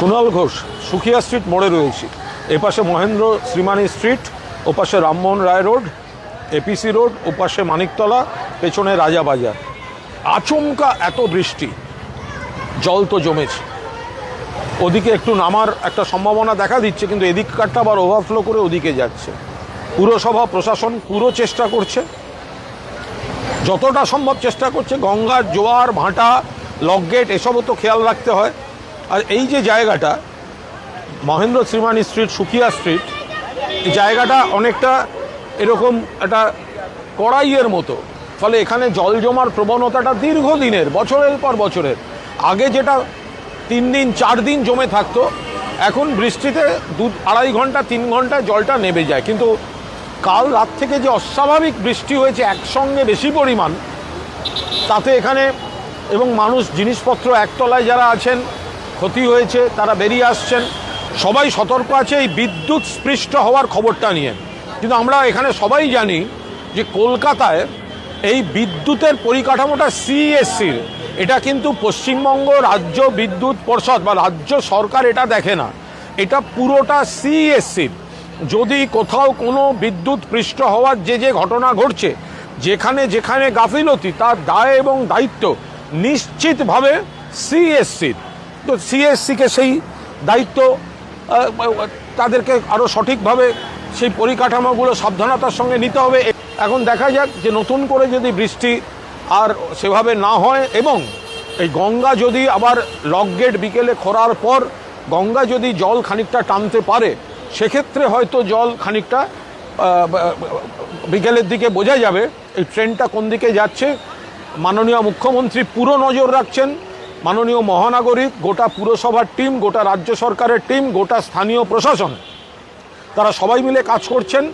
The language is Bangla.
কুণাল ঘোষ, সুখিয়া স্ট্রিট, মোড়ে রয়েছি। এপাশে মহেন্দ্র শ্রীমানী স্ট্রিট, ওপাশে Rammohan Roy road, APC road, ওপাশে মানিকতলা, পেছনে রাজাবাজার আচমকা এত বৃষ্টি, জল তো জমেছে। ওদিকে একটু নামার একটা সম্ভাবনা দেখা দিচ্ছে, কিন্তু এদিককারটা আবার ওভারফ্লো করে ওদিকে যাচ্ছে। পুরসভা প্রশাসন পুরো চেষ্টা করছে। যতটা সম্ভব চেষ্টা করছে গঙ্গার জোয়ার, ভাঁটা লকগেট এসবও তো খেয়াল রাখতে হয়। আর এই যে জায়গাটা, মহেন্দ্র শ্রীমানী স্ট্রিট সুকিয়া স্ট্রিট এই জায়গাটা অনেকটা এরকম একটা কড়াইয়ের মতো। ফলে এখানে জল জমার প্রবণতাটা দীর্ঘদিনের, বছরের পর বছরের। আগে যেটা তিন দিন, চার দিন জমে থাকতো, এখন বৃষ্টিতে দু আড়াই ঘণ্টা, তিন ঘন্টায় জলটা নেমে যায়। কিন্তু কাল রাত থেকে যে অস্বাভাবিক বৃষ্টি হয়েছে, একসঙ্গে বেশি পরিমাণ, তাতে এখানে এবং মানুষ, জিনিসপত্র একতলায় যারা আছেন ক্ষতি হয়েছে, তারা বেরিয়ে আসছেন। সবাই সতর্ক আছে, এই বিদ্যুৎ স্পৃষ্ট হওয়ার খবরটা নিয়ে। কিন্তু আমরা এখানে সবাই জানি যে কলকাতায় এই বিদ্যুতের পরিকাঠামোটা সিএসসির। এটা কিন্তু পশ্চিমবঙ্গ রাজ্য বিদ্যুৎ পর্ষদ বা রাজ্য সরকার এটা দেখে না। এটা পুরোটা সিএসসির। যদি কোথাও কোনো বিদ্যুৎ পৃষ্ঠ হওয়ার যে যে ঘটনা ঘটছে, যেখানে যেখানে গাফিলতি, তার দায় এবং দায়িত্ব নিশ্চিতভাবে সিএসসির। তো সিএসসিকে সেই দায়িত্ব তাদেরকে আরও সঠিকভাবে সেই পরিকাঠামোগুলো সাবধানতার সঙ্গে নিতে হবে। এখন দেখা যাক যে নতুন করে যদি বৃষ্টি আর সেভাবে না হয় এবং এই গঙ্গা যদি আবার লকগেট বিকেলে খরার পর গঙ্গা যদি জল খানিকটা টানতে পারে, সেক্ষেত্রে হয়তো জল খানিকটা বিকেলের দিকে বোঝা যাবে এই ট্রেনটা কোন দিকে যাচ্ছে। মাননীয় মুখ্যমন্ত্রী পুরো নজর রাখছেন। মাননীয় মহানাগরিক, গোটা পুরসভার টিম, গোটা রাজ্য সরকারের টিম, গোটা স্থানীয় প্রশাসন। তারা সবাই মিলে কাজ করছেন।